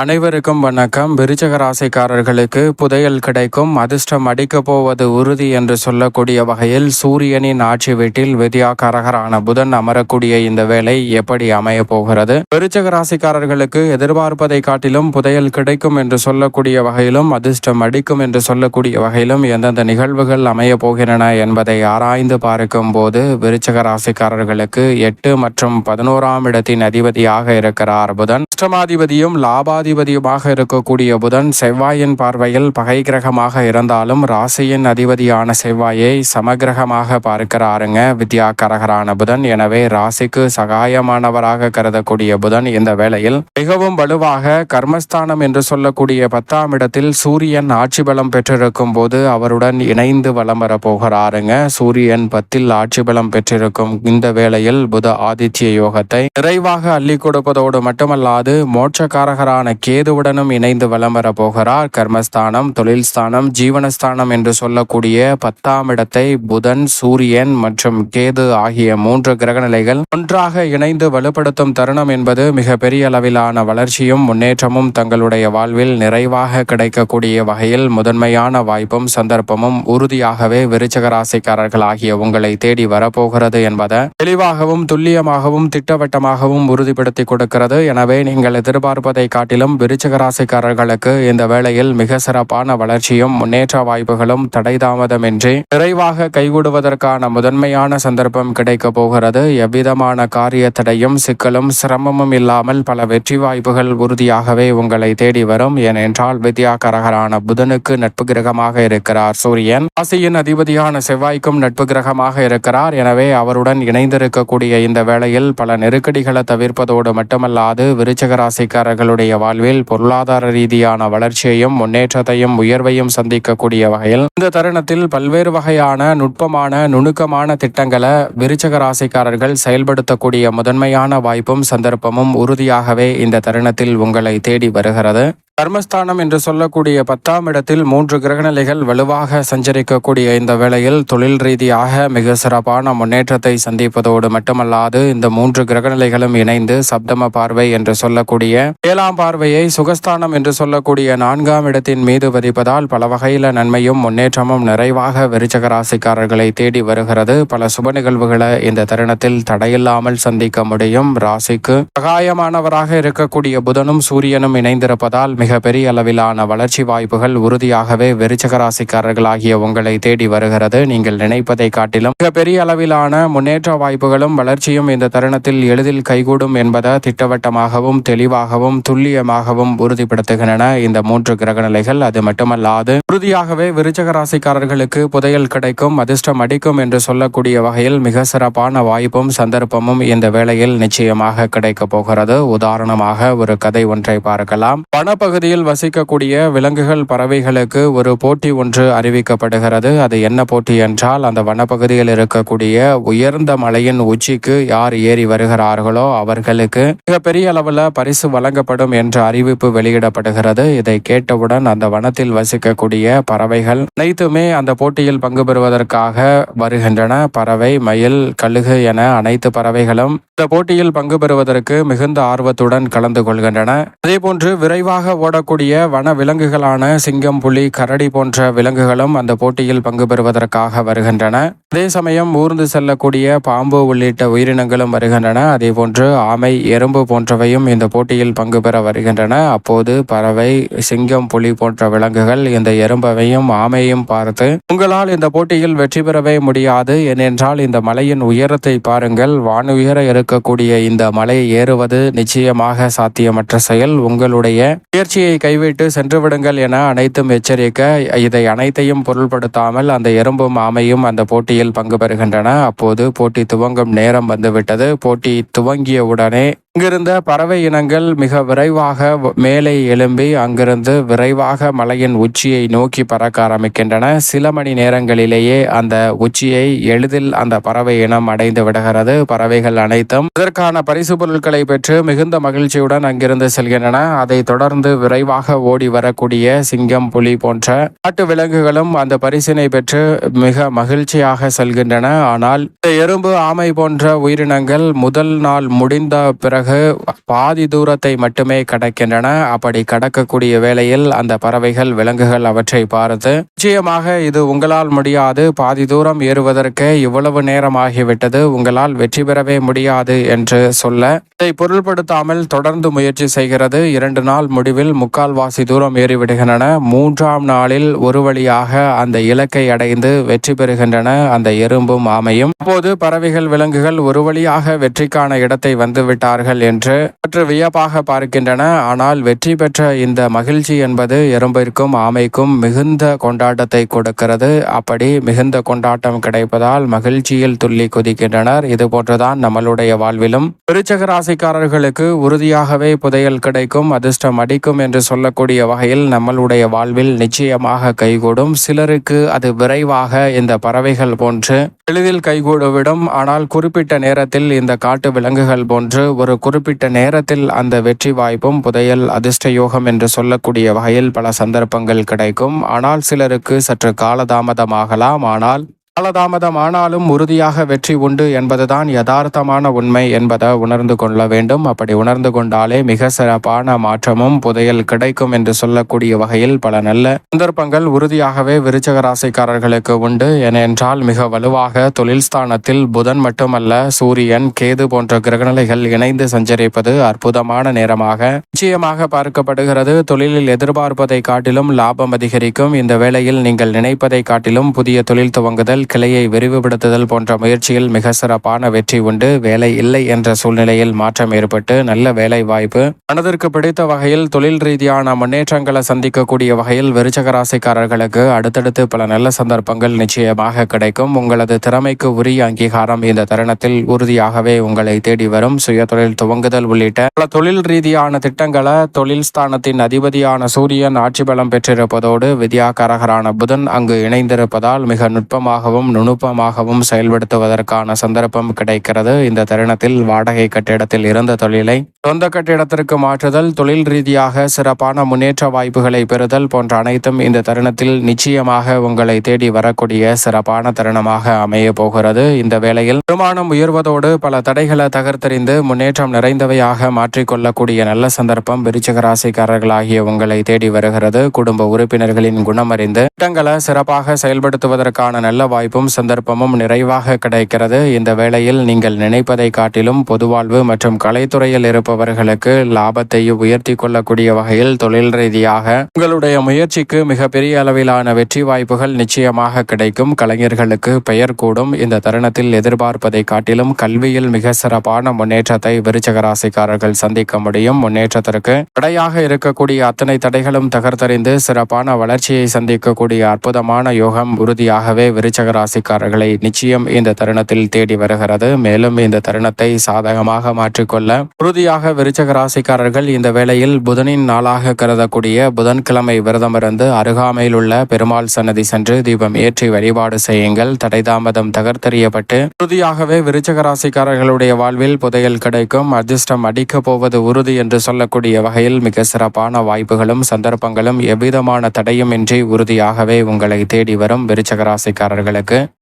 அனைவருக்கும் வணக்கம். விருச்சக ராசிக்காரர்களுக்கு புதையல் கிடைக்கும். அதிர்ஷ்டம் அடிக்கப் போவது உறுதி என்று சொல்லக்கூடிய வகையில் சூரியனின் ஆட்சி வீட்டில் விதியாக்காரகரான புதன் அமரக்கூடிய இந்த வேலை எப்படி அமைய போகிறது? விருச்சக ராசிக்காரர்களுக்கு எதிர்பார்ப்பதை காட்டிலும் புதையல் கிடைக்கும் என்று சொல்லக்கூடிய வகையிலும் அதிர்ஷ்டம் அடிக்கும் என்று சொல்லக்கூடிய வகையிலும் எந்தெந்த நிகழ்வுகள் அமைய போகின்றன என்பதை ஆராய்ந்து பார்க்கும் போது விருச்சக ராசிக்காரர்களுக்கு எட்டு மற்றும் பதினோராம் இடத்தின் அதிபதியாக இருக்கிறார் புதன். அஷ்டமாதிபதியும் ராசியாதிபதியுமாக இருக்கக்கூடிய புதன் செவ்வாயின் பார்வையில் பகை கிரகமாக இருந்தாலும் ராசியின் அதிபதியான செவ்வாயை சமகிரகமாக பார்க்கிறாருங்க. வித்யா கரகரான புதன். எனவே ராசிக்கு சகாயமானவராக கருதக்கூடிய புதன் இந்த வேளையில் மிகவும் வலுவாக கர்மஸ்தானம் என்று சொல்லக்கூடிய பத்தாம் இடத்தில் சூரியன் ஆட்சி பலம் பெற்றிருக்கும் போது அவருடன் இணைந்து வலம் வர போகிறாருங்க. சூரியன் பத்தில் ஆட்சி பலம் பெற்றிருக்கும் இந்த வேளையில் புத ஆதித்ய யோகத்தை நிறைவாக அள்ளி கொடுப்பதோடு மட்டுமல்லாது மோட்சக்காரகரான கேதுவுடனும் இணைந்து வலம் வர போகிறார் கர்மஸ்தானம் தொழில் ஸ்தானம் ஜீவனஸ்தானம் என்று சொல்லக்கூடிய பத்தாம் இடத்தை புதன் சூரியன் மற்றும் கேது ஆகிய மூன்று கிரகநிலைகள் ஒன்றாக இணைந்து வலுப்படுத்தும் தருணம் என்பது மிக பெரிய அளவிலான வளர்ச்சியும் முன்னேற்றமும் தங்களுடைய வாழ்வில் நிறைவாக கிடைக்கக்கூடிய வகையில் முதன்மையான வாய்ப்பும் சந்தர்ப்பமும் உறுதியாகவே விருச்சக ராசிக்காரர்கள் ஆகிய உங்களை தேடி வரப்போகிறது என்பதை தெளிவாகவும் துல்லியமாகவும் திட்டவட்டமாகவும் உறுதிப்படுத்தி கொடுக்கிறது. எனவே நீங்கள் எதிர்பார்ப்பதை காட்டி விருச்சக ராசிக்காரர்களுக்கு இந்த வேளையில் மிக சிறப்பான வளர்ச்சியும் முன்னேற்ற வாய்ப்புகளும் தடை தாமதமின்றி நிறைவாக கைகூடுவதற்கான முதன்மையான சந்தர்ப்பம் கிடைக்கப் போகிறது. எவ்விதமான காரிய தடையும் சிக்கலும் சிரமமும் இல்லாமல் பல வெற்றி வாய்ப்புகள் உறுதியாகவே உங்களை தேடி வரும். ஏனென்றால் வித்யாகரகரான புதனுக்கு நட்பு கிரகமாக இருக்கிறார் சூரியன். ராசியின் அதிபதியான செவ்வாய்க்கும் நட்பு கிரகமாக இருக்கிறார். எனவே அவருடன் இணைந்திருக்கக்கூடிய இந்த வேளையில் பல நெருக்கடிகளை தவிர்ப்பதோடு மட்டுமல்லாது விருச்சக ராசிக்காரர்களுடைய வாழ்வில் பொருளாதார ரீதியான வளர்ச்சியையும் முன்னேற்றத்தையும் உயர்வையும் சந்திக்கக்கூடிய வகையில் இந்த தருணத்தில் பல்வேறு வகையான நுட்பமான நுணுக்கமான திட்டங்களை விருச்சக ராசிக்காரர்கள் செயல்படுத்தக்கூடிய முதன்மையான வாய்ப்பும் சந்தர்ப்பமும் உறுதியாகவே இந்த தருணத்தில் உங்களை தேடி வருகிறது. கர்மஸ்தானம் என்று சொல்லக்கூடிய பத்தாம் இடத்தில் மூன்று கிரகநிலைகள் வலுவாக சஞ்சரிக்கக்கூடிய இந்த வேளையில் தொழில் ரீதியாக மிக சிறப்பான முன்னேற்றத்தை சந்திப்பதோடு மட்டுமல்லாது இந்த மூன்று கிரகநிலைகளும் இணைந்து சப்தம பார்வை என்று சொல்லக்கூடிய ஏழாம் பார்வையை சுகஸ்தானம் என்று சொல்லக்கூடிய நான்காம் இடத்தின் மீது பதிப்பதால் பல வகையில நன்மையும் முன்னேற்றமும் நிறைவாக விருச்சக ராசிக்காரர்களை தேடி வருகிறது. பல சுப நிகழ்வுகளை இந்த தருணத்தில் தடையில்லாமல் சந்திக்க முடியும். ராசிக்கு சகாயமானவராக இருக்கக்கூடிய புதனும் சூரியனும் இணைந்திருப்பதால் மிக பெரிய அளவிலான வளர்ச்சி வாய்ப்புகள் உறுதியாகவே விருச்சக உங்களை தேடி வருகிறது. நீங்கள் நினைப்பதை காட்டிலும் மிக பெரிய அளவிலான முன்னேற்ற வாய்ப்புகளும் வளர்ச்சியும் இந்த தருணத்தில் எளிதில் கைகூடும் என்பதை திட்டவட்டமாகவும் தெளிவாகவும் துல்லியமாகவும் உறுதிப்படுத்துகின்றன இந்த மூன்று கிரகநிலைகள். அது மட்டுமல்லாது உறுதியாகவே விருச்சக ராசிக்காரர்களுக்கு புதையல் கிடைக்கும் அதிர்ஷ்டம் அடிக்கும் என்று சொல்லக்கூடிய வகையில் மிக சிறப்பான வாய்ப்பும் சந்தர்ப்பமும் இந்த வேளையில் நிச்சயமாக கிடைக்க போகிறது. உதாரணமாக ஒரு கதை ஒன்றை பார்க்கலாம். பணப்பகு பகுதியில் வசிக்கக்கூடிய விலங்குகள் பறவைகளுக்கு ஒரு போட்டி ஒன்று அறிவிக்கப்படுகிறது. அது என்ன போட்டி என்றால் அந்த வனப்பகுதியில் இருக்கக்கூடிய உயர்ந்த மலையின் உச்சிக்கு யார் ஏறி வருகிறார்களோ அவர்களுக்கு மிகப்பெரிய அளவில் பரிசு வழங்கப்படும் என்ற அறிவிப்பு வெளியிடப்படுகிறது. இதை கேட்டவுடன் அந்த வனத்தில் வசிக்கக்கூடிய பறவைகள் அனைத்துமே அந்த போட்டியில் பங்கு பெறுவதற்காக வருகின்றன. பறவை மயில் கழுகு என அனைத்து பறவைகளும் இந்த போட்டியில் பங்கு பெறுவதற்கு மிகுந்த ஆர்வத்துடன் கலந்து கொள்கின்றன. அதேபோன்று விரைவாக ஓடக்கூடிய வன விலங்குகளான சிங்கம் புலி கரடி போன்ற விலங்குகளும் அந்த போட்டியில் பங்கு பெறுவதற்காக வருகின்றன. அதே சமயம் ஊர்ந்து செல்லக்கூடிய பாம்பு உள்ளிட்ட உயிரினங்களும் வருகின்றன. அதேபோன்று ஆமை எறும்பு போன்றவையும் இந்த போட்டியில் பங்கு பெற வருகின்றன. அப்போது பறவை சிங்கம் புலி போன்ற விலங்குகள் இந்த எறும்பவையும் ஆமையும் பார்த்து உங்களால் இந்த போட்டியில் வெற்றி பெறவே முடியாது. ஏனென்றால் இந்த மலையின் உயரத்தை பாருங்கள். வானுயர இருக்கக்கூடிய இந்த மலை ஏறுவது நிச்சயமாக சாத்தியமற்ற செயல். உங்களுடைய முயற்சி முயற்சியை கைவிட்டு சென்று விடுங்கள் என அனைத்தும் எச்சரிக்க இதை அனைத்தையும் பொருள்படுத்தாமல் அந்த எறும்பும் ஆமையும் அந்த போட்டியில் பங்கு பெறுகின்றன. அப்போது போட்டி துவங்கும் நேரம் வந்துவிட்டது. போட்டி துவங்கிய உடனே இங்கிருந்த பறவை இனங்கள் மிக விரைவாக மேலே எழும்பி அங்கிருந்து விரைவாக மலையின் உச்சியை நோக்கி பறக்க ஆரம்பிக்கின்றன. சில மணி நேரங்களிலேயே அந்த உச்சியை எளிதில் அந்த பறவை இனம் அடைந்து விடுகிறது. பறவைகள் அனைத்தும் இதற்கான பரிசு பொருட்களை பெற்று மிகுந்த மகிழ்ச்சியுடன் அங்கிருந்து செல்கின்றன. அதை தொடர்ந்து விரைவாக ஓடி வரக்கூடிய சிங்கம் புலி போன்ற நாட்டு விலங்குகளும் அந்த பரிசினை பெற்று மிக மகிழ்ச்சியாக செல்கின்றன. ஆனால் இந்த எறும்பு ஆமை போன்ற உயிரினங்கள் முதல் நாள் முடிந்த பிறகு சிறகு பாதி தூரத்தை மட்டுமே கடக்கின்றன. அப்படி கடக்கக்கூடிய வேளையில் அந்த பறவைகள் விலங்குகள் அவற்றை பார்த்து நிச்சயமாக இது உங்களால் முடியாது. பாதி தூரம் ஏறுவதற்கு இவ்வளவு நேரம் ஆகிவிட்டது உங்களால் வெற்றி பெறவே முடியாது என்று சொல்ல இதை பொருள்படுத்தாமல் தொடர்ந்து முயற்சி செய்கிறது. இரண்டு நாள் முடிவில் முக்கால்வாசி தூரம் ஏறிவிடுகின்றன. மூன்றாம் நாளில் ஒரு வழியாக அந்த இலக்கை அடைந்து வெற்றி பெறுகின்றன. அந்த எறும்பும் ஆமையும். அப்போது பறவைகள் விலங்குகள் ஒரு வழியாக வெற்றிக்கான இடத்தை வந்துவிட்டார்கள். விட்டார்கள் என்று சற்று வியப்பாக பார்க்கின்றன. ஆனால் வெற்றி பெற்ற இந்த மகிழ்ச்சி என்பது எறும்பிற்கும் ஆமைக்கும் மிகுந்த கொண்டாட்டத்தை கொடுக்கிறது. அப்படி மிகுந்த கொண்டாட்டம் கிடைப்பதால் மகிழ்ச்சியில் துள்ளி குதிக்கின்றனர். இது போன்றுதான் நம்மளுடைய வாழ்விலும். விருச்சக ராசிக்காரர்களுக்கு உறுதியாகவே புதையல் கிடைக்கும் அதிர்ஷ்டம் அடிக்கும் என்று சொல்லக்கூடிய வகையில் நம்மளுடைய வாழ்வில் நிச்சயமாக கைகூடும். சிலருக்கு அது விரைவாக இந்த பறவைகள் போன்று எளிதில் கைகூடுவிடும். ஆனால் குறிப்பிட்ட நேரத்தில் இந்த காட்டு விலங்குகள் போன்று ஒரு குறிப்பிட்ட நேரத்தில் அந்த வெற்றி வாய்ப்பும் புதையல் அதிர்ஷ்ட யோகம் என்று சொல்லக்கூடிய வகையில் பல சந்தர்ப்பங்கள் கிடைக்கும். ஆனால் சிலருக்கு சற்று காலதாமதமாகலாம். ஆனால் காலதாமதம் ஆனாலும் உறுதியாக வெற்றி உண்டு என்பதுதான் யதார்த்தமான உண்மை என்பதை உணர்ந்து கொள்ள வேண்டும். அப்படி உணர்ந்து கொண்டாலே மிக சிறப்பான மாற்றமும் புதையல் கிடைக்கும் என்று சொல்லக்கூடிய வகையில் பல நல்ல சந்தர்ப்பங்கள் உறுதியாகவே விருச்சக ராசிக்காரர்களுக்கு உண்டு. ஏனென்றால் மிக வலுவாக தொழில் ஸ்தானத்தில் புதன் மட்டுமல்ல சூரியன் கேது போன்ற கிரகநிலைகள் இணைந்து சஞ்சரிப்பது அற்புதமான நேரமாக நிச்சயமாக பார்க்கப்படுகிறது. தொழிலில் எதிர்பார்ப்பதை காட்டிலும் லாபம் அதிகரிக்கும். இந்த வேளையில் நீங்கள் நினைப்பதை காட்டிலும் புதிய தொழில் துவங்குதல் கிளையை விரிவுபடுத்துதல் போன்ற முயற்சியில் மிக சிறப்பான வெற்றி உண்டு. வேலை இல்லை என்ற சூழ்நிலையில் மாற்றம் ஏற்பட்டு நல்ல வேலை வாய்ப்பு மனதிற்கு பிடித்த வகையில் தொழில் ரீதியான முன்னேற்றங்களை சந்திக்கக்கூடிய வகையில் விருச்சக ராசிக்காரர்களுக்கு அடுத்தடுத்து பல நல்ல சந்தர்ப்பங்கள் நிச்சயமாக கிடைக்கும். உங்களது திறமைக்கு உரிய அங்கீகாரம் இந்த தருணத்தில் உறுதியாகவே உங்களை தேடி வரும். சுய தொழில் துவங்குதல் உள்ளிட்ட பல தொழில் ரீதியான திட்டங்கள் தொழில் ஸ்தானத்தின் அதிபதியான சூரியன் ஆட்சி பலம் பெற்றிருப்பதோடு வித்யாகரகரான புதன் அங்கு இணைந்திருப்பதால் மிக நுட்பமாகவும் நுணுப்பமாகவும் செயல்படுத்துவதற்கான சந்தர்ப்பம் கிடைக்கிறது. இந்த தருணத்தில் வாடகை கட்டிடத்தில் இருந்த தொழிலை சொந்த கட்டிடத்திற்கு மாற்றுதல் தொழில் ரீதியாக சிறப்பான முன்னேற்ற வாய்ப்புகளை பெறுதல் போன்ற அனைத்தும் இந்த தருணத்தில் நிச்சயமாக உங்களை தேடி வரக்கூடிய சிறப்பான தருணமாக அமைய போகிறது. இந்த வேளையில் வருமானம் உயர்வதோடு பல தடைகளை தகர்த்தெறிந்து முன்னேற்றம் நிறைந்தவையாக மாற்றிக்கொள்ளக்கூடிய நல்ல சந்தர்ப்பம் விருச்சிக ராசிக்காரர்களாகிய உங்களை தேடி வருகிறது. குடும்ப உறுப்பினர்களின் குணமறிந்து திட்டங்களை சிறப்பாக செயல்படுத்துவதற்கான நல்ல வாய்ப்பும் சந்தர்ப்பமும் நிறைவாக கிடைக்கிறது. இந்த வேளையில் நீங்கள் நினைப்பதை காட்டிலும் பொதுவாழ்வு மற்றும் கலைத்துறையில் இருப்பவர்களுக்கு லாபத்தை உயர்த்தி கொள்ளக்கூடிய வகையில் தொழில் ரீதியாக உங்களுடைய முயற்சிக்கு மிகப்பெரிய அளவிலான வெற்றி வாய்ப்புகள் நிச்சயமாக கிடைக்கும். கலைஞர்களுக்கு பெயர் கூடும். இந்த தருணத்தில் எதிர்பார்ப்பதை காட்டிலும் கல்வியில் மிக சிறப்பான முன்னேற்றத்தை விருச்சக ராசிக்காரர்கள் சந்திக்க முடியும். முன்னேற்றத்திற்கு தடையாக இருக்கக்கூடிய அத்தனை தடைகளும் தகர்த்தறிந்து சிறப்பான வளர்ச்சியை சந்திக்கக்கூடிய அற்புதமான யோகம் உறுதியாகவே விருச்சக ராசிக்காரர்களை நிச்சயம் இந்த தருணத்தில் தேடி வருகிறது. மேலும் இந்த தருணத்தை சாதகமாக மாற்றிக்கொள்ள உறுதியாக விருச்சக ராசிக்காரர்கள் இந்த வேளையில் புதனின் நாளாக கருதக்கூடிய புதன்கிழமை விரதமிருந்து அருகாமையில் உள்ள பெருமாள் சன்னதி சென்று தீபம் ஏற்றி வழிபாடு செய்யுங்கள். தடைதாமதம் தகர்த்தெறியப்பட்டு உறுதியாகவே விருச்சக ராசிக்காரர்களுடைய வாழ்வில் புதையல் கிடைக்கும். அதிர்ஷ்டம் அடிக்கப் போவது உறுதி என்று சொல்லக்கூடிய வகையில் மிக சிறப்பான வாய்ப்புகளும் சந்தர்ப்பங்களும் எவ்விதமான தடையும் இன்றி உறுதியாகவே உங்களை தேடி வரும் விருச்சகராசிக்காரர்களுக்கு